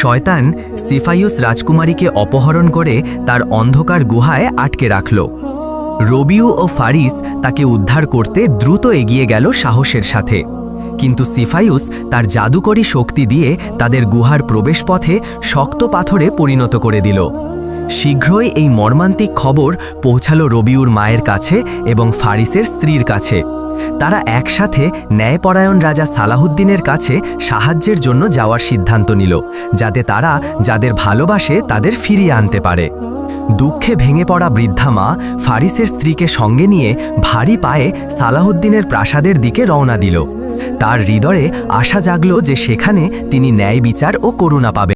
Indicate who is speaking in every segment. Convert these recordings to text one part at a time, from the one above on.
Speaker 1: শয়তান সিফাইউস রাজকুমারীকে অপহরণ করে তার অন্ধকার গুহায় আটকে রাখল। রবিউ ও ফারিস তাকে উদ্ধার করতে দ্রুত এগিয়ে গেল সাহসের সাথে। কিন্তু সিফাইউস তার জাদুকরী শক্তি দিয়ে তাদের গুহার প্রবেশপথে শক্ত পাথরে পরিণত করে দিল। শীঘ্রই এই মর্মান্তিক খবর পৌঁছালো রবিউর মায়ের কাছে এবং ফারিসের স্ত্রীর কাছে। তারা একসাথে ন্যায়পরায়ণ রাজা সালাহুদ্দিনের কাছে সাহায্যের জন্য যাওয়ার সিদ্ধান্ত নিল, যাতে তারা যাদের ভালোবাসে তাদের ফিরিয়ে আনতে পারে। দুঃখে ভেঙে পড়া বৃদ্ধা মা ফারিসের স্ত্রীকে সঙ্গে নিয়ে ভারী পায়ে সালাহুদ্দিনের প্রাসাদের দিকে রওনা দিল। তার হৃদয়ে আশা জাগল যে সেখানে তিনি ন্যায় বিচার ও করুণা পাবে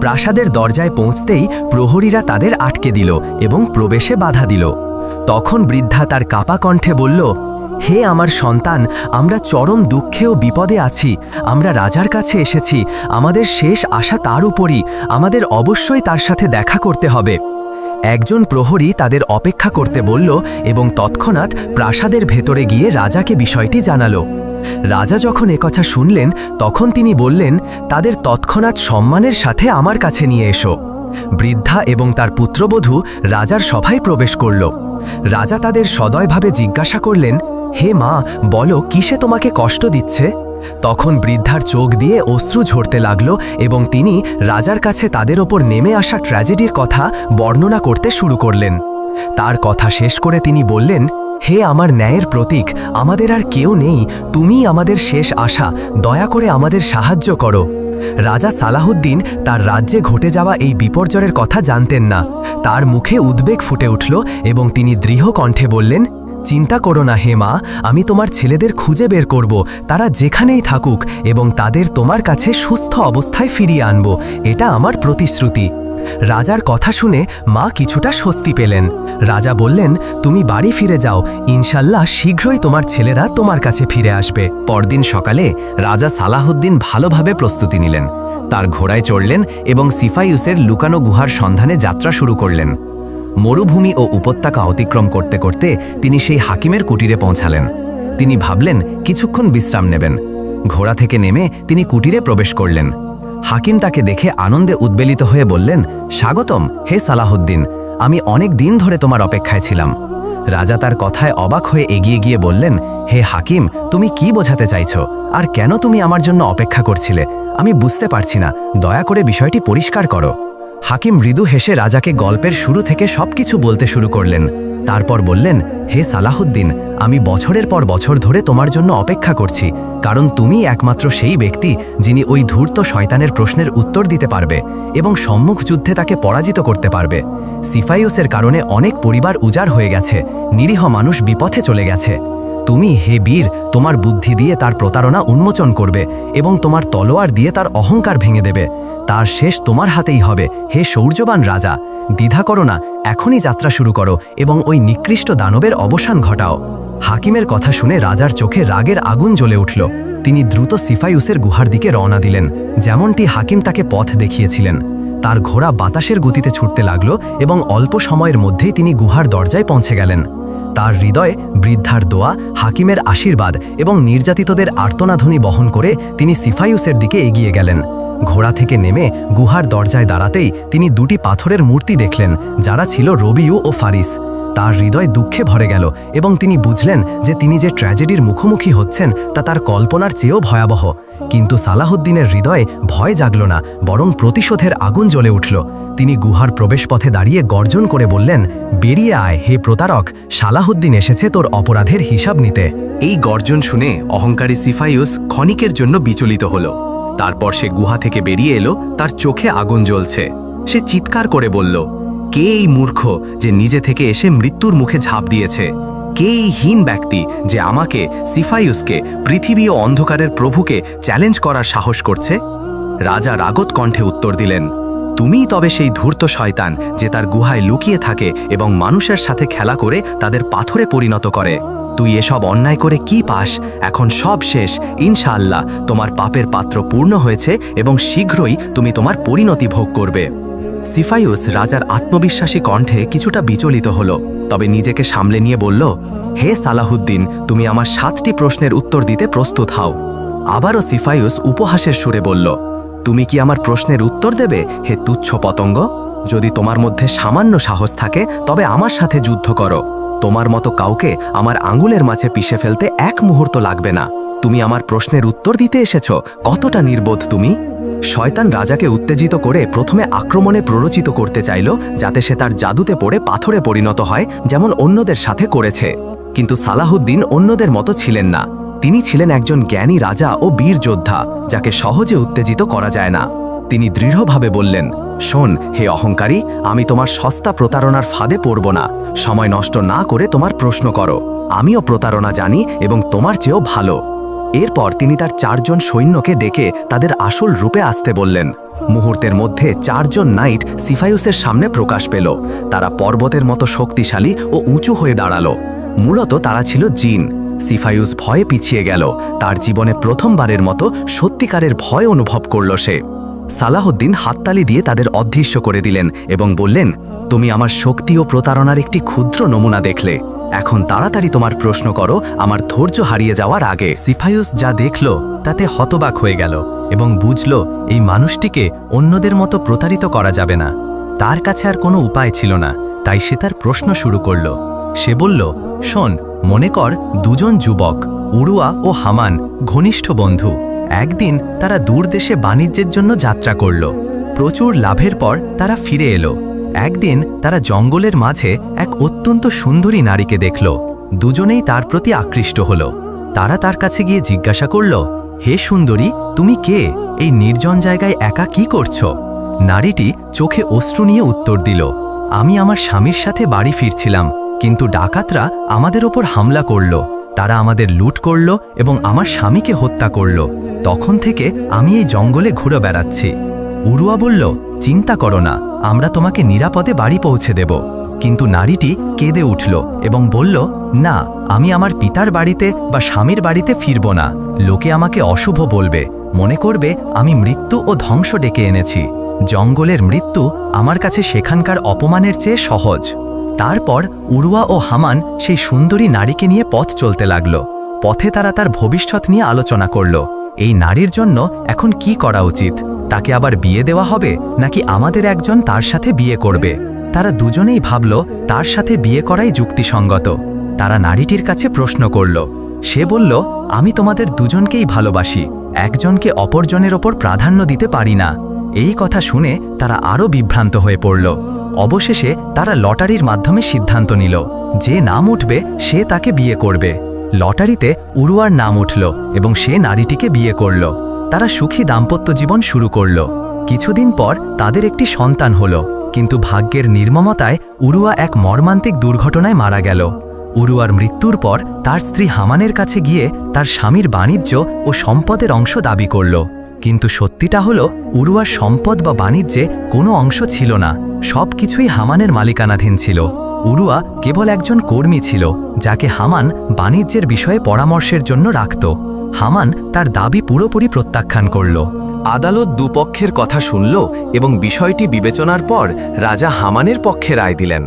Speaker 1: প্রাসাদের দরজায় পৌঁছতেই প্রহরীরা তাদের আটকে দিল এবং প্রবেশে বাধা দিল। তখন বৃদ্ধা তার কাপা কণ্ঠে বলল হে আমার সন্তান, আমরা চরম দুঃখে ও বিপদে আছি, আমরা রাজার কাছে এসেছি, আমাদের শেষ আশা তার উপরই, আমাদের অবশ্যই তার সাথে দেখা করতে হবে। একজন প্রহরী তাদের অপেক্ষা করতে বলল এবং তৎক্ষণাৎ প্রাসাদের ভেতরে গিয়ে রাজাকে বিষয়টি জানালো। রাজা যখন একথা শুনলেন, তখন তিনি বললেন, তাদের তৎক্ষণাৎ সম্মানের সাথে আমার কাছে নিয়ে এসো। বৃদ্ধা এবং তার পুত্রবধূ রাজার সভায় প্রবেশ করল। রাজা তাদের সদয়ভাবে জিজ্ঞাসা করলেন হে মা, বলো, কিসে তোমাকে কষ্ট দিচ্ছে? তখন বৃদ্ধার চোখ দিয়ে অশ্রু ঝরতে লাগল এবং তিনি রাজার কাছে তাদের ওপর নেমে আসা ট্র্যাজেডির কথা বর্ণনা করতে শুরু করলেন। তার কথা শেষ করে তিনি বললেন, হে আমার ন্যায়ের প্রতীক, আমাদের আর কেউ নেই তুমিই আমাদের শেষ আশা, দয়া করে আমাদের সাহায্য করো। রাজা সালাহুদ্দিন তার রাজ্যে ঘটে যাওয়া এই বিপর্যয়ের কথা জানতেন না। তার মুখে উদ্বেগ ফুটে উঠল এবং তিনি দৃঢ় কণ্ঠে বললেন চিন্তা করো না হে মা, আমি তোমার ছেলেদের খুঁজে বের করব। তারা যেখানেই থাকুক এবং তাদের তোমার কাছে সুস্থ অবস্থায় ফিরিয়ে আনব। এটা আমার প্রতিশ্রুতি। রাজার কথা শুনে মা কিছুটা স্বস্তি পেলেন। রাজা বললেন, তুমি বাড়ি ফিরে যাও। ইনশাল্লাহ শীঘ্রই তোমার ছেলেরা তোমার কাছে ফিরে আসবে। পরদিন সকালে রাজা সালাহুদ্দিন ভালোভাবে প্রস্তুতি নিলেন। তার ঘোড়ায় চড়লেন এবং সিফাইউসের লুকানো গুহার সন্ধানে যাত্রা শুরু করলেন। মরুভূমি ও উপত্যকা অতিক্রম করতে করতে তিনি সেই হাকিমের কুটিরে পৌঁছালেন। তিনি ভাবলেন, কিছুক্ষণ বিশ্রাম নেবেন। ঘোড়া থেকে নেমে তিনি কুটিরে প্রবেশ করলেন। হাকিম তাকে দেখে আনন্দে উদ্বেলিত হয়ে বললেন, স্বাগতম, হে সালাহুদ্দিন আমি অনেক দিন ধরে তোমার অপেক্ষায় ছিলাম। রাজা তার কথায় অবাক হয়ে এগিয়ে গিয়ে বললেন, হে হাকিম, তুমি কি বোঝাতে চাইছ? আর কেন তুমি আমার জন্য অপেক্ষা করছিলে? আমি বুঝতে পারছি না। দয়া করে বিষয়টি পরিষ্কার করো। হাকিম মৃদু হেসে রাজাকে গল্পের শুরু থেকে সবকিছু বলতে শুরু করলেন। তারপর বললেন, হে সালাহুদ্দিন, আমি বছরের পর বছর ধরে তোমার জন্য অপেক্ষা করছি, কারণ তুমি একমাত্র সেই ব্যক্তি যিনি ওই ধূর্ত শয়তানের প্রশ্নের উত্তর দিতে পারবে এবং সম্মুখ যুদ্ধে তাকে পরাজিত করতে পারবে। সিফাইউসের কারণে অনেক পরিবার উজাড় হয়ে গেছে, নিরীহ মানুষ বিপথে চলে গেছে। তুমি হে বীর, তোমার বুদ্ধি দিয়ে তার প্রতারণা উন্মোচন করবে এবং তোমার তলোয়ার দিয়ে তার অহংকার ভেঙে দেবে। তার শেষ তোমার হাতেই হবে, হে শৌর্যবান রাজা! দ্বিধা করো না, এখনই যাত্রা শুরু করো এবং ওই নিকৃষ্ট দানবের অবসান ঘটাও। হাকিমের কথা শুনে রাজার চোখে রাগের আগুন জ্বলে উঠল। তিনি দ্রুত সিফাইউসের গুহার দিকে রওনা দিলেন, যেমনটি হাকিম তাকে পথ দেখিয়েছিলেন। তার ঘোড়া বাতাসের গতিতে ছুটতে লাগল এবং অল্প সময়ের মধ্যেই তিনি গুহার দরজায় পৌঁছে গেলেন। তার হৃদয়ে বৃদ্ধার দোয়া, হাকিমের আশীর্বাদ এবং নির্যাতিতদের আর্তনাধ্বনি বহন করে তিনি সিফাইউসের দিকে এগিয়ে গেলেন। ঘোড়া থেকে নেমে গুহার দরজায় দাঁড়াতেই তিনি দুটি পাথরের মূর্তি দেখলেন, যারা ছিল রবিউ ও ফারিস। তার হৃদয় দুঃখে ভরে গেল এবং তিনি বুঝলেন যে তিনি যে ট্র্যাজেডির মুখোমুখি হচ্ছেন তা তার কল্পনার চেয়েও ভয়াবহ। কিন্তু সালাহুদ্দিনের হৃদয়ে ভয় জাগল না, বরং প্রতিশোধের আগুন জ্বলে উঠল। তিনি গুহার প্রবেশপথে দাঁড়িয়ে গর্জন করে বললেন, বেরিয়ে আয়, হে প্রতারক! সালাহুদ্দিন এসেছে তোর অপরাধের হিসাব নিতে।
Speaker 2: এই গর্জন শুনে অহংকারী সিফাইউস ক্ষণিকের জন্য বিচলিত হল। তারপর সে গুহা থেকে বেরিয়ে এলো, তার চোখে আগুন জ্বলছে। সে চিৎকার করে বলল কে এই মূর্খ যে নিজে থেকে এসে মৃত্যুর মুখে ঝাঁপ দিয়েছে? কে এই হীন ব্যক্তি যে আমাকে সিফাইউসকে পৃথিবী ও অন্ধকারের প্রভুকে চ্যালেঞ্জ করার সাহস করছে? রাজা রাগত কণ্ঠে উত্তর দিলেন, তুমিই তবে সেই ধূর্ত শয়তান যে তার গুহায় লুকিয়ে থাকে এবং মানুষের সাথে খেলা করে তাদের পাথরে পরিণত করে। তুই এসব অন্যায় করে কি পাস? এখন সব শেষ। ইনশাআল্লাহ তোমার পাপের পাত্র পূর্ণ হয়েছে এবং শীঘ্রই তুমি তোমার পরিণতি ভোগ করবে। সিফাইউস রাজার আত্মবিশ্বাসী কণ্ঠে কিছুটা বিচলিত হল, তবে নিজেকে সামলে নিয়ে বলল, হে সালাহুদ্দিন, তুমি আমার সাতটি প্রশ্নের উত্তর দিতে প্রস্তুত হও। আবারও সিফাইউস উপহাসের সুরে বলল, তুমি কি আমার প্রশ্নের উত্তর দেবে, হে তুচ্ছ পতঙ্গ? যদি তোমার মধ্যে সামান্য সাহস থাকে, তবে আমার সাথে যুদ্ধ করো। তোমার মতো কাউকে আমার আঙুলের মাঝে পিষে ফেলতে এক মুহূর্ত লাগবে না। তুমি আমার প্রশ্নের উত্তর দিতে এসেছ। কতটা নির্বোধ তুমি? শয়তান রাজাকে উত্তেজিত করে প্রথমে আক্রমণে প্ররোচিত করতে চাইল, যাতে সে তার জাদুতে পড়ে পাথরে পরিণত হয়, যেমন অন্যদের সাথে করেছে। কিন্তু সালাহুদ্দিন অন্যদের মতো ছিলেন না। তিনি ছিলেন একজন জ্ঞানী রাজা ও বীর যোদ্ধা, যাকে সহজে উত্তেজিত করা যায় না। তিনি দৃঢ়ভাবে বললেন, শোন, হে অহংকারী, আমি তোমার সস্তা প্রতারণার ফাঁদে পড়ব না। সময় নষ্ট না করে তোমার প্রশ্ন করো। আমিও প্রতারণা জানি এবং তোমার চেয়েও ভালো। এরপর তিনি তার চারজন সৈন্যকে ডেকে তাদের আসল রূপে আসতে বললেন। মুহূর্তের মধ্যে চারজন নাইট সিফায়ুসের সামনে প্রকাশ পেল। তারা পর্বতের মতো শক্তিশালী ও উঁচু হয়ে দাঁড়াল। মূলত তারা ছিল জিন। সিফায়ুস ভয়ে পিছিয়ে গেল। তার জীবনে প্রথমবারের মতো সত্যিকারের ভয় অনুভব করল সে। সালাহউদ্দিন হাততালি দিয়ে তাদের অদৃশ্য করে দিলেন এবং বললেন, তুমি আমার শক্তি ও প্রতারণার একটি ক্ষুদ্র নমুনা দেখলে। এখন তাড়াতাড়ি তোমার প্রশ্ন করো, আমার ধৈর্য হারিয়ে যাওয়ার আগে। সিফায়ুস যা দেখল, তাতে হতবাক হয়ে গেল এবং বুঝল, এই মানুষটিকে অন্যদের মতো প্রতারিত করা যাবে না। তার কাছে আর কোনো উপায় ছিল না, তাই সে তার প্রশ্ন শুরু করল। সে বলল, শোন, মনে কর, দুজন যুবক, উড়ুয়া ও হামান, ঘনিষ্ঠ বন্ধু। একদিন তারা দূর দেশে বাণিজ্যের জন্য যাত্রা করল। প্রচুর লাভের পর তারা ফিরে এলো। একদিন তারা জঙ্গলের মাঝে এক অত্যন্ত সুন্দরী নারীকে দেখল। দুজনেই তার প্রতি আকৃষ্ট হল। তারা তার কাছে গিয়ে জিজ্ঞাসা করল, হে সুন্দরী, তুমি কে? এই নির্জন জায়গায় একা কি করছ? নারীটি চোখে অশ্রু নিয়ে উত্তর দিল, আমি আমার স্বামীর সাথে বাড়ি ফিরছিলাম, কিন্তু ডাকাতরা আমাদের ওপর হামলা করল, তারা আমাদের লুট করল এবং আমার স্বামীকে হত্যা করল। তখন থেকে আমি এই জঙ্গলে ঘুরে বেড়াচ্ছি। উরুয়া বলল চিন্তা করো না, আমরা তোমাকে নিরাপদে বাড়ি পৌঁছে দেব। কিন্তু নারীটি কেঁদে উঠল এবং বলল, না, আমি আমার পিতার বাড়িতে বা স্বামীর বাড়িতে ফিরব না। লোকে আমাকে অশুভ বলবে। মনে করবে আমি মৃত্যু ও ধ্বংস ডেকে এনেছি। জঙ্গলের মৃত্যু আমার কাছে সেখানকার অপমানের চেয়ে সহজ। তারপর উরুয়া ও হামান সেই সুন্দরী নারীকে নিয়ে পথ চলতে লাগল। পথে তারা তার ভবিষ্যৎ নিয়ে আলোচনা করল। এই নারীর জন্য এখন কি করা উচিত? তাকে আবার বিয়ে দেওয়া হবে? নাকি আমাদের একজন তার সাথে বিয়ে করবে? তারা দুজনেই ভাবল, তার সাথে বিয়ে করাই যুক্তিসঙ্গত। তারা নারীটির কাছে প্রশ্ন করল। সে বলল, আমি তোমাদের দুজনকেই ভালোবাসি। একজনকে অপরজনের ওপর প্রাধান্য দিতে পারি না। এই কথা শুনে তারা আরও বিভ্রান্ত হয়ে পড়ল। অবশেষে তারা লটারির মাধ্যমে সিদ্ধান্ত নিল, যে নাম উঠবে, সে তাকে বিয়ে করবে। লটারিতে উরুয়ার নাম উঠল এবং সে নারীটিকে বিয়ে করল। তারা সুখী দাম্পত্য জীবন শুরু করল। কিছুদিন পর তাদের একটি সন্তান হল, কিন্তু ভাগ্যের নির্মমতায় উরুয়া এক মর্মান্তিক দুর্ঘটনায় মারা গেল। উরুয়ার মৃত্যুর পর তার স্ত্রী হামানের কাছে গিয়ে তার স্বামীর বাণিজ্য ও সম্পদের অংশ দাবি করল। কিন্তু সত্যিটা হল, উরুয়ার সম্পদ বা বাণিজ্যে কোনো অংশ ছিল না। সব কিছুই হামানের মালিকানাধীন ছিল। উরুয়া কেবল একজন কর্মী ছিল, যাকে হামান বাণিজ্যের বিষয়ে পরামর্শের জন্য রাখত। হামান তার দাবি পুরোপুরি প্রত্যাখ্যান করল।
Speaker 3: আদালত দুপক্ষের কথা শুনল এবং বিষয়টি বিবেচনার পর রাজা হামানের পক্ষে রায় দিলেন।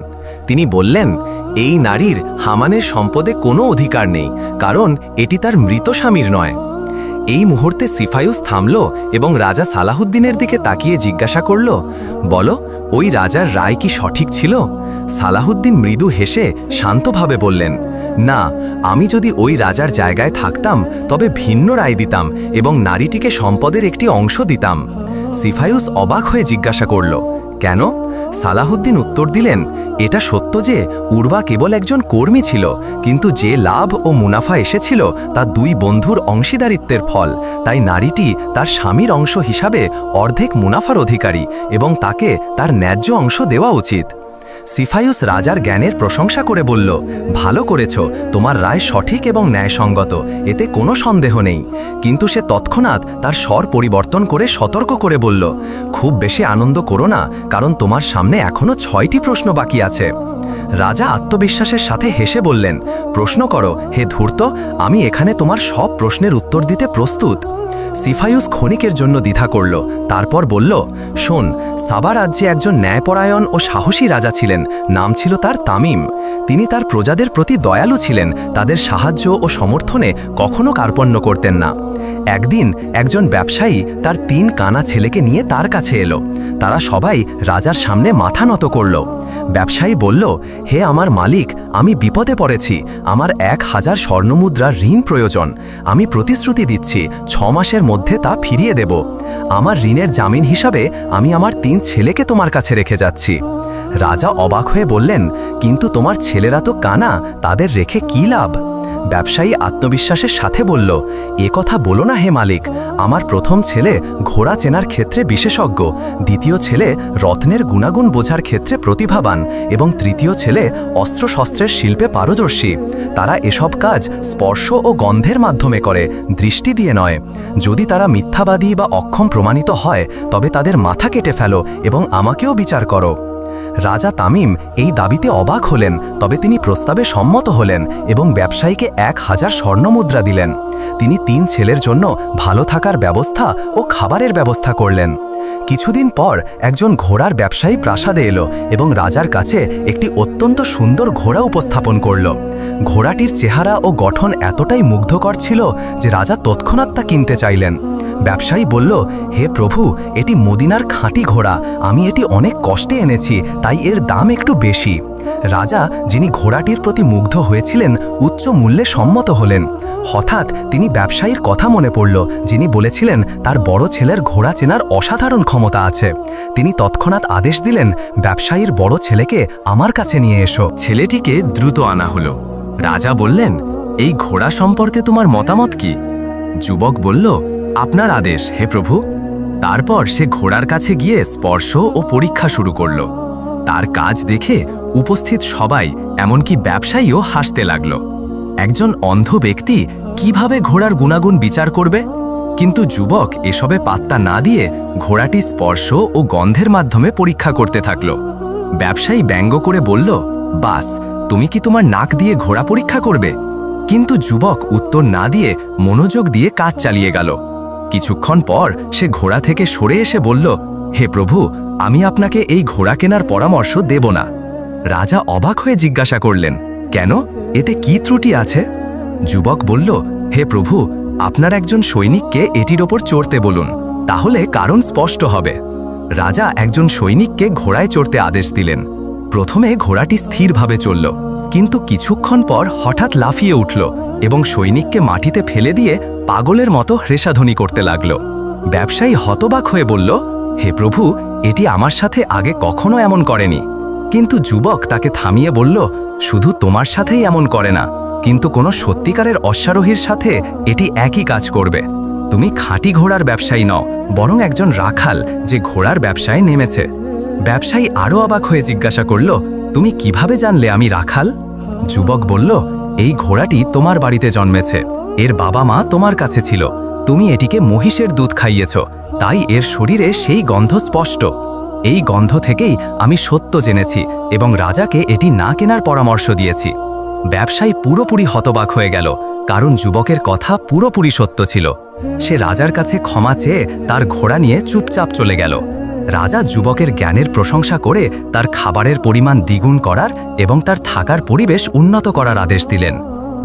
Speaker 3: তিনি বললেন, এই নারীর হামানের সম্পদে কোনো অধিকার নেই, কারণ এটি তার মৃত স্বামীর নয়। এই মুহূর্তে সিফায়ুস থামল এবং রাজা সালাহুদ্দিনের দিকে তাকিয়ে জিজ্ঞাসা করল, বলো, ওই রাজার রায় কি সঠিক ছিল? সালাহুদ্দিন মৃদু হেসে শান্তভাবে বললেন, না, আমি যদি ওই রাজার জায়গায় থাকতাম, তবে ভিন্ন রায় দিতাম এবং নারীটিকে সম্পদের একটি অংশ দিতাম। সিফায়ুস অবাক হয়ে জিজ্ঞাসা করল, কেন? সালাহুদ্দিন উত্তর দিলেন, এটা সত্য যে উর্বা কেবল একজন কর্মী ছিল, কিন্তু যে লাভ ও মুনাফা এসেছিল তা দুই বন্ধুর অংশীদারিত্বের ফল। তাই নারীটি তার স্বামীর অংশ হিসাবে অর্ধেক মুনাফার অধিকারী এবং তাকে তার ন্যায্য অংশ দেওয়া উচিত। সিফায়ুস রাজার জ্ঞানের প্রশংসা করে বলল, ভালো করেছ, তোমার রায় সঠিক এবং ন্যায়সঙ্গত, এতে কোনো সন্দেহ নেই। কিন্তু সে তৎক্ষণাৎ তার স্বর পরিবর্তন করে সতর্ক করে বলল, খুব বেশি আনন্দ করো না, কারণ তোমার সামনে এখনও ছয়টি প্রশ্ন বাকি আছে। রাজা আত্মবিশ্বাসের সাথে হেসে বললেন, প্রশ্ন করো, হে ধূর্ত, আমি এখানে তোমার সব প্রশ্নের উত্তর দিতে প্রস্তুত। সিফায়ুস ক্ষণিকের জন্য দ্বিধা করল, তারপর বলল, শোন, সাবা রাজ্যে একজন ন্যায়পরায়ণ ও সাহসী রাজা ছিলেন, নাম ছিল তার তামিম। তিনি তার প্রজাদের প্রতি দয়ালু ছিলেন, তাদের সাহায্য ও সমর্থনে কখনো কার্পণ্য করতেন না। একদিন একজন ব্যবসায়ী তার তিন কানা ছেলেকে নিয়ে তার কাছে এলো। তারা সবাই রাজার সামনে মাথা নত করল। ব্যবসায়ী বলল হে আমার মালিক, আমি বিপদে পড়েছি। আমার এক হাজার স্বর্ণমুদ্রার ঋণ প্রয়োজন। আমি প্রতিশ্রুতি দিচ্ছি, ছ মাসের মধ্যে তা ফিরিয়ে দেব। আমার ঋণের জামিন হিসাবে আমি আমার তিন ছেলেকে তোমার কাছে রেখে যাচ্ছি। রাজা অবাক হয়ে বললেন, কিন্তু তোমার ছেলেরা তো কানা, তাদের রেখে কী লাভ? ব্যবসায়ী আত্মবিশ্বাসের সাথে বলল, এ কথা বলো না হে মালিক, আমার প্রথম ছেলে ঘোড়া চেনার ক্ষেত্রে বিশেষজ্ঞ, দ্বিতীয় ছেলে রত্নের গুণাগুণ বোঝার ক্ষেত্রে প্রতিভাবান এবং তৃতীয় ছেলে অস্ত্রশস্ত্রের শিল্পে পারদর্শী। তারা এসব কাজ স্পর্শ ও গন্ধের মাধ্যমে করে, দৃষ্টি দিয়ে নয়। যদি তারা মিথ্যাবাদী বা অক্ষম প্রমাণিত হয়, তবে তাদের মাথা কেটে ফেলো এবং আমাকেও বিচার করো। রাজা তামিম এই দাবিতে অবাক হলেন, তবে তিনি প্রস্তাবে সম্মত হলেন এবং ব্যবসায়ীকে এক হাজার স্বর্ণমুদ্রা দিলেন। তিনি তিন ছেলের জন্য ভালো থাকার ব্যবস্থা ও খাবারের ব্যবস্থা করলেন। কিছুদিন পর একজন ঘোড়ার ব্যবসায়ী প্রাসাদে এলো এবং রাজার কাছে একটি অত্যন্ত সুন্দর ঘোড়া উপস্থাপন করল। ঘোড়াটির চেহারা ও গঠন এতটাই মুগ্ধকর ছিল যে রাজা তৎক্ষণাৎ তা কিনতে চাইলেন। ব্যবসায়ী বলল, হে প্রভু, এটি মদিনার খাঁটি ঘোড়া। আমি এটি অনেক কষ্টে এনেছি, তাই এর দাম একটু বেশি। রাজা, যিনি ঘোড়াটির প্রতি মুগ্ধ হয়েছিলেন, উচ্চ মূল্যে সম্মত হলেন। হঠাৎ তিনি ব্যবসায়ীর কথা মনে পড়ল, যিনি বলেছিলেন, তার বড় ছেলের ঘোড়া চেনার অসাধারণ ক্ষমতা আছে। তিনি তৎক্ষণাৎ আদেশ দিলেন, ব্যবসায়ীর বড় ছেলেকে আমার কাছে নিয়ে এসো। ছেলেটিকে দ্রুত আনা হলো। রাজা বললেন, এই ঘোড়া সম্পর্কে তোমার মতামত কি? যুবক বলল আপনার আদেশ, হে প্রভু। তারপর সে ঘোড়ার কাছে গিয়ে স্পর্শ ও পরীক্ষা শুরু করল। তার কাজ দেখে উপস্থিত সবাই, এমনকি ব্যবসায়ীও হাসতে লাগল। একজন অন্ধ ব্যক্তি কীভাবে ঘোড়ার গুণাগুণ বিচার করবে? কিন্তু যুবক এসবে পাত্তা না দিয়ে ঘোড়াটি স্পর্শ ও গন্ধের মাধ্যমে পরীক্ষা করতে থাকল। ব্যবসায়ী ব্যঙ্গ করে বলল, বাস, তুমি কি তোমার নাক দিয়ে ঘোড়া পরীক্ষা করবে? কিন্তু যুবক উত্তর না দিয়ে মনোযোগ দিয়ে কাজ চালিয়ে গেল। কিছুক্ষণ পর সে ঘোড়া থেকে সরে এসে বলল, হে প্রভু, আমি আপনাকে এই ঘোড়া কেনার পরামর্শ দেব না। রাজা অবাক হয়ে জিজ্ঞাসা করলেন, কেন? এতে কি ত্রুটি আছে? যুবক বলল, হে প্রভু, আপনার একজন সৈনিককে এটির ওপর চড়তে বলুন, তাহলে কারণ স্পষ্ট হবে। রাজা একজন সৈনিককে ঘোড়ায় চড়তে আদেশ দিলেন। প্রথমে ঘোড়াটি স্থিরভাবে চলল। কিন্তু কিছুক্ষণ পর হঠাৎ লাফিয়ে উঠল এবং সৈনিককে মাটিতে ফেলে দিয়ে পাগলের মতো হ্রেষাধ্বনি করতে লাগল। ব্যবসায়ী হতবাক হয়ে বলল, হে প্রভু, এটি আমার সাথে আগে কখনো এমন করেনি। কিন্তু যুবক তাকে থামিয়ে বলল, শুধু তোমার সাথেই এমন করে না, কিন্তু কোনো সত্যিকারের অশ্বারোহীর সাথে এটি একই কাজ করবে। তুমি খাঁটি ঘোড়ার ব্যবসায়ী নও, বরং একজন রাখাল যে ঘোড়ার ব্যবসায় নেমেছে। ব্যবসায়ী আরও অবাক হয়ে জিজ্ঞাসা করল তুমি কীভাবে জানলে আমি রাখাল? যুবক বলল, এই ঘোড়াটি তোমার বাড়িতে জন্মেছে। এর বাবা মা তোমার কাছে ছিল। তুমি এটিকে মহিষের দুধ খাইয়েছ। তাই এর শরীরে সেই গন্ধ স্পষ্ট। এই গন্ধ থেকেই আমি সত্য জেনেছি এবং রাজাকে এটি না কেনার পরামর্শ দিয়েছি। ব্যবসায়ী পুরোপুরি হতবাক হয়ে গেল, কারণ যুবকের কথা পুরোপুরি সত্য ছিল। সে রাজার কাছে ক্ষমা চেয়ে তার ঘোড়া নিয়ে চুপচাপ চলে গেল। রাজা যুবকের জ্ঞানের প্রশংসা করে তার খাবারের পরিমাণ দ্বিগুণ করার এবং তার থাকার পরিবেশ উন্নত করার আদেশ দিলেন।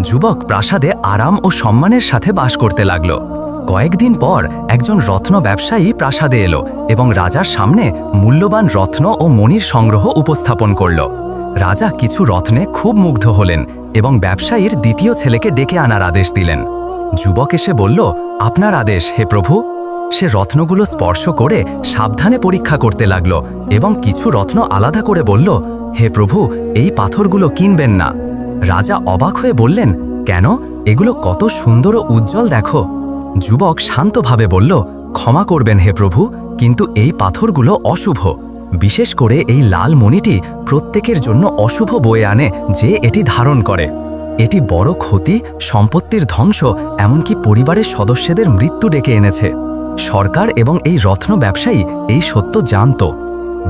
Speaker 3: যুবক প্রাসাদে আরাম ও সম্মানের সাথে বাস করতে লাগল। কয়েকদিন পর একজন রত্ন ব্যবসায়ী প্রাসাদে এলো এবং রাজার সামনে মূল্যবান রত্ন ও মণির সংগ্রহ উপস্থাপন করল। রাজা কিছু রত্নে খুব মুগ্ধ হলেন এবং ব্যবসায়ীর দ্বিতীয় ছেলেকে ডেকে আনার আদেশ দিলেন। যুবক এসে বলল, আপনার আদেশ, হে প্রভু। সে রত্নগুলো স্পর্শ করে সাবধানে পরীক্ষা করতে লাগল এবং কিছু রত্ন আলাদা করে বলল, হে প্রভু, এই পাথরগুলো কিনবেন না। রাজা অবাক হয়ে বললেন, কেন? এগুলো কত সুন্দর ও উজ্জ্বল দেখো। যুবক শান্তভাবে বলল, ক্ষমা করবেন হে প্রভু, কিন্তু এই পাথরগুলো অশুভ। বিশেষ করে এই লাল মণিটি প্রত্যেকের জন্য অশুভ বয়ে আনে যে এটি ধারণ করে। এটি বড় ক্ষতি, সম্পত্তির ধ্বংস, এমনকি পরিবারের সদস্যদের মৃত্যু ডেকে এনেছে। সরকার এবং এই রত্ন ব্যবসায়ী এই সত্য জানত।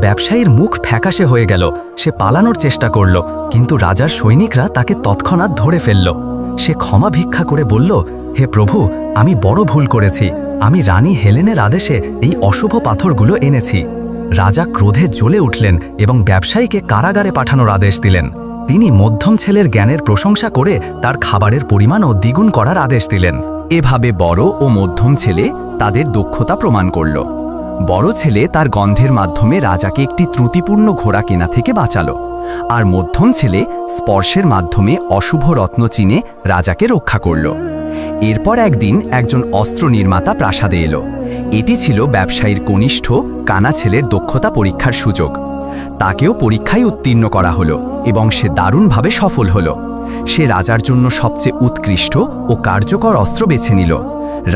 Speaker 1: ব্যবসায়ীর মুখ ফ্যাকাশে হয়ে গেল। সে পালানোর চেষ্টা করল, কিন্তু রাজার সৈনিকরা তাকে তৎক্ষণাৎ ধরে ফেলল। সে ক্ষমা ভিক্ষা করে বলল, হে প্রভু, আমি বড় ভুল করেছি। আমি রানী হেলেনের আদেশে এই অশুভ পাথরগুলো এনেছি। রাজা ক্রোধে জ্বলে উঠলেন এবং ব্যবসায়ীকে কারাগারে পাঠানোর আদেশ দিলেন। তিনি মধ্যম ছেলের জ্ঞানের প্রশংসা করে তার খাবারের পরিমাণও দ্বিগুণ করার আদেশ দিলেন।
Speaker 2: এভাবে বড় ও মধ্যম ছেলে তাদের দক্ষতা প্রমাণ করল। বড় ছেলে তার গন্ধের মাধ্যমে রাজাকে একটি ত্রুটিপূর্ণ ঘোড়া কেনা থেকে বাঁচালো, আর মধ্যম ছেলে স্পর্শের মাধ্যমে অশুভ রত্ন চিনে রাজাকে রক্ষা করল। এরপর একদিন একজন অস্ত্র নির্মাতা প্রাসাদে এলো। এটি ছিল ব্যবসায়ীর কনিষ্ঠ, কানা ছেলের দক্ষতা পরীক্ষার সুযোগ। তাকেও পরীক্ষায় উত্তীর্ণ করা হলো এবং সে দারুণভাবে সফল হলো। সে রাজার জন্য সবচেয়ে উৎকৃষ্ট ও কার্যকর অস্ত্র বেছে নিল।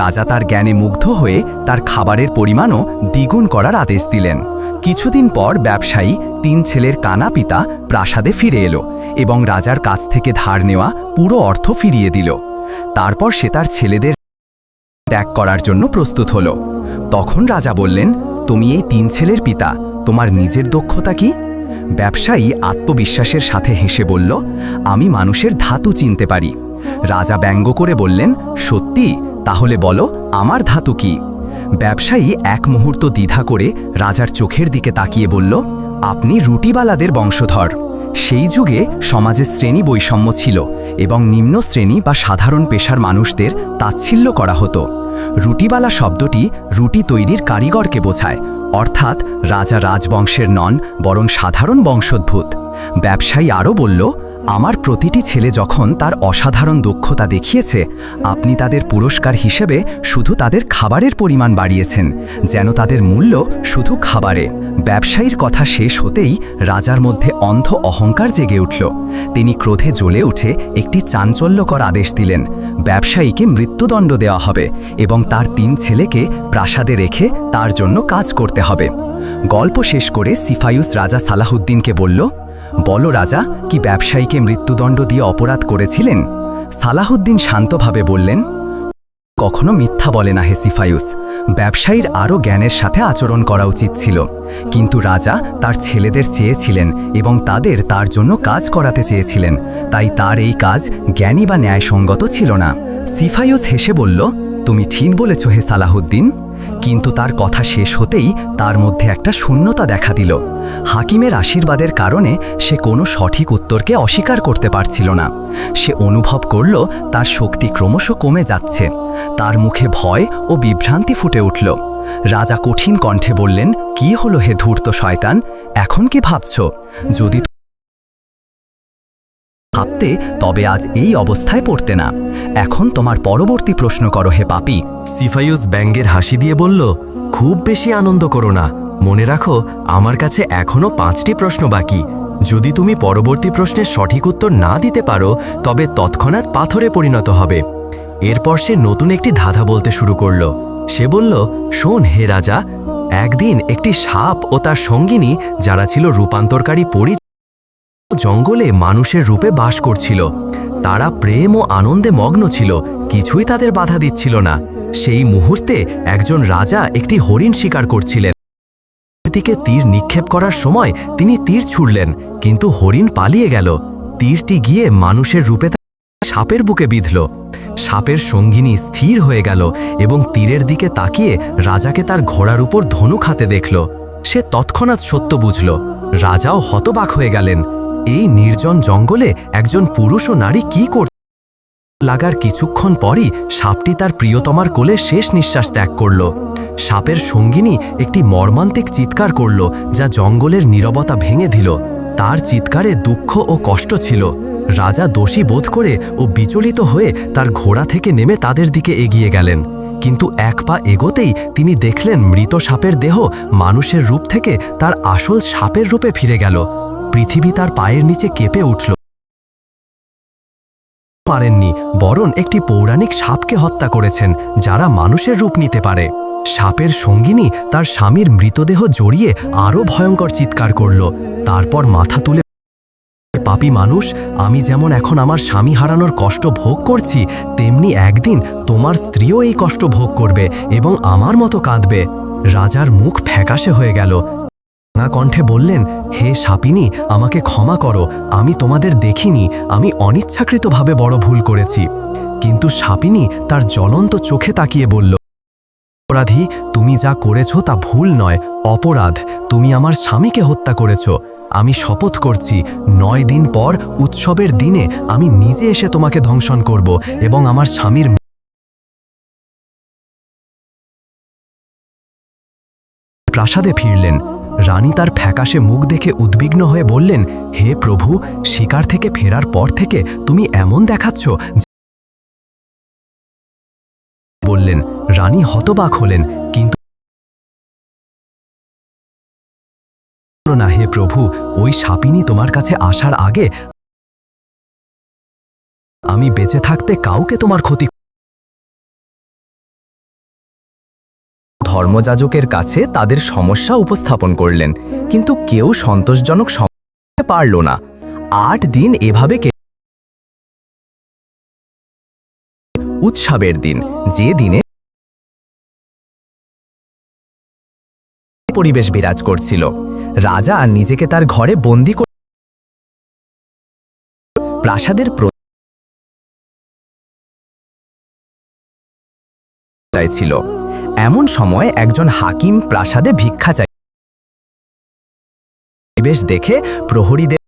Speaker 2: রাজা তার জ্ঞানে মুগ্ধ হয়ে তার খাবারের পরিমাণও দ্বিগুণ করার আদেশ দিলেন। কিছুদিন পর ব্যবসায়ী, তিন ছেলের কানা পিতা প্রাসাদে ফিরে এলো এবং রাজার কাছ থেকে ধার নেওয়া পুরো অর্থ ফিরিয়ে দিল। তারপর সে তার ছেলেদের ত্যাগ করার জন্য প্রস্তুত হল। তখন রাজা বললেন, তুমি এই তিন ছেলের পিতা, তোমার নিজের দক্ষতা কি? ব্যবসায়ী আত্মবিশ্বাসের সাথে হেসে বলল, আমি মানুষের ধাতু চিনতে পারি। রাজা ব্যঙ্গ করে বললেন, সত্যি? তাহলে বলো, আমার ধাতু কি? ব্যবসায়ী এক মুহূর্ত দ্বিধা করে রাজার চোখের দিকে তাকিয়ে বলল, আপনি রুটিবালাদের বংশধর। সেই যুগে সমাজে শ্রেণি বৈষম্য ছিল এবং নিম্ন শ্রেণি বা সাধারণ পেশার মানুষদের তাচ্ছিল্য করা হতো। রুটিবালা শব্দটি রুটি তৈরির কারিগরকে বোঝায়, অর্থাৎ রাজা রাজবংশের নন, বরং সাধারণ বংশোদ্ভূত। ব্যবসায়ী আরও বলল আমার প্রতিটি ছেলে যখন তার অসাধারণ দক্ষতা দেখিয়েছে, আপনি তাদের পুরস্কার হিসেবে শুধু তাদের খাবারের পরিমাণ বাড়িয়েছেন, যেন তাদের মূল্য শুধু খাবারে। ব্যবসায়ীর কথা শেষ হতেই রাজার মধ্যে অন্ধ অহংকার জেগে উঠল। তিনি ক্রোধে জ্বলে উঠে একটি চাঞ্চল্যকর আদেশ দিলেন, ব্যবসায়ীকে মৃত্যুদণ্ড দেওয়া হবে এবং তার তিন ছেলেকে প্রাসাদে রেখে তার জন্য কাজ করতে হবে। গল্প শেষ করে সিফায়ুস রাজা সালাহুদ্দিনকে বলল বলো রাজা, কি ব্যবসায়ীকে মৃত্যুদণ্ড দিয়ে অপরাধ করেছিলেন? সালাহুদ্দিন শান্তভাবে বললেন, কখনো মিথ্যা বলে না হে সিফায়ুস ব্যবসায়ীর আরও জ্ঞানের সাথে আচরণ করা উচিত ছিল। কিন্তু রাজা তার ছেলেদের চেয়েছিলেন এবং তাদের তার জন্য কাজ করাতে চেয়েছিলেন। তাই তার এই কাজ জ্ঞানী বা ন্যায়সঙ্গত ছিল না। সিফায়ুস হেসে বলল, তুমি ঠিক বলেছ হে সালাহুদ্দিন। কিন্তু তার কথা শেষ হতেই তার মধ্যে একটা শূন্যতা দেখা দিল। হাকিমের আশীর্বাদের কারণে সে কোনো সঠিক উত্তরকে অস্বীকার করতে পারছিল না। সে অনুভব করল তার শক্তি ক্রমশ কমে যাচ্ছে। তার মুখে ভয় ও বিভ্রান্তি ফুটে উঠল। রাজা কঠিন কণ্ঠে বললেন, কি হলো হে ধূর্ত শয়তান? এখন কি ভাবছ? যদি ভাবতে তবে আজ এই অবস্থায় পড়তে না। এখন তোমার পরবর্তী প্রশ্ন করো হে পাপি।
Speaker 3: সিফাইউস ব্যাঙ্গের হাসি দিয়ে বলল, খুব বেশি আনন্দ করো না। মনে রাখো, আমার কাছে এখনও পাঁচটি প্রশ্ন বাকি। যদি তুমি পরবর্তী প্রশ্নের সঠিক উত্তর না দিতে পারো, তবে তৎক্ষণাৎ পাথরে পরিণত হবে। এরপর সে নতুন একটি ধাঁধা বলতে শুরু করল। সে বলল, শোন হে রাজা, একদিন একটি সাপ ও তার সঙ্গিনী, যারা ছিল রূপান্তরকারী পরি জঙ্গলে মানুষের রূপে বাস করছিল। তারা প্রেম ও আনন্দে মগ্ন ছিল, কিছুই তাদের বাধা দিচ্ছিল না। সেই মুহূর্তে একজন রাজা একটি হরিণ শিকার করছিলেন। দিকে তীর নিক্ষেপ করার সময় তিনি তীর ছুড়লেন, কিন্তু হরিণ পালিয়ে গেল। তীরটি গিয়ে মানুষের রূপে সাপের বুকে বিঁধল। সাপের সঙ্গিনী স্থির হয়ে গেল এবং তীরের দিকে তাকিয়ে রাজাকে তার ঘোড়ার উপর ধনুক হাতে দেখল। সে তৎক্ষণাৎ সত্য বুঝল। রাজাও হতবাক হয়ে গেলেন। এই নির্জন জঙ্গলে একজন পুরুষ ও নারী কি কর লাগার কিছুক্ষণ পরই সাপটি তার প্রিয়তমার কোলে শেষ নিঃশ্বাস ত্যাগ করল। সাপের সঙ্গিনী একটি মর্মান্তিক চিৎকার করল, যা জঙ্গলের নীরবতা ভেঙে দিল। তার চিৎকারে দুঃখ ও কষ্ট ছিল। রাজা দোষী বোধ করে ও বিচলিত হয়ে তার ঘোড়া থেকে নেমে তাদের দিকে এগিয়ে গেলেন। কিন্তু এক পা এগোতেই তিনি দেখলেন মৃত সাপের দেহ মানুষের রূপ থেকে তার আসল সাপের রূপে ফিরে গেল। পৃথিবী তার পায়ের নিচে কেঁপে উঠল। পারেননি বরং একটি পৌরাণিক সাপকে হত্যা করেছেন, যারা মানুষের রূপ নিতে পারে। সাপের সঙ্গিনী তার স্বামীর মৃতদেহ জড়িয়ে আরও ভয়ঙ্কর চিৎকার করল। তারপর মাথা তুলে পাপী মানুষ, আমি যেমন এখন আমার স্বামী হারানোর কষ্ট ভোগ করছি, তেমনি একদিন তোমার স্ত্রীও এই কষ্ট ভোগ করবে এবং আমার মতো কাঁদবে। রাজার মুখ ফ্যাকাশে হয়ে গেল।
Speaker 1: না কণ্ঠে বললেন, হে সাপিনী, আমাকে ক্ষমা করো, আমি তোমাদের দেখিনি, আমি অনিচ্ছাকৃতভাবে বড় ভুল করেছি। কিন্তু সাপিনী তার জ্বলন্ত চোখে তাকিয়ে বলল, অপরাধী, তুমি যা করেছ তা ভুল নয়, অপরাধ। তুমি আমার স্বামীকে হত্যা করেছ। আমি শপথ করছি, নয় দিন পর, উৎসবের দিনে, আমি নিজে এসে তোমাকে ধ্বংসন করব এবং আমার স্বামীর প্রাসাদে ফিরলেন। রানী তার ফ্যাকাশে মুখ দেখে উদ্বিগ্ন হয়ে বললেন, হে প্রভু, শিকার থেকে ফেরার পর থেকে তুমি এমন দেখাচ্ছ বললেন। রানী হতবাক হলেন, কিন্তু না হে প্রভু, ওই সাপিনী তোমার কাছে আসার আগে আমি বেঁচে থাকতে কাউকে তোমার ক্ষতি
Speaker 2: ধর্মযাজকের কাছে তাদের সমস্যা উপস্থাপন করলেন। কিন্তু কেউ সন্তোষজনক সমাধান পারল না। আট দিন এভাবে উৎসবের দিন। যে দিনে পরিবেশ বিরাজ করছিল। রাজা নিজেকে তার ঘরে বন্দি প্রাসাদের প্র- ছিল এমন সময় একজন হাকিম প্রাসাদে ভিক্ষা চাই বেশ দেখে প্রহরীদের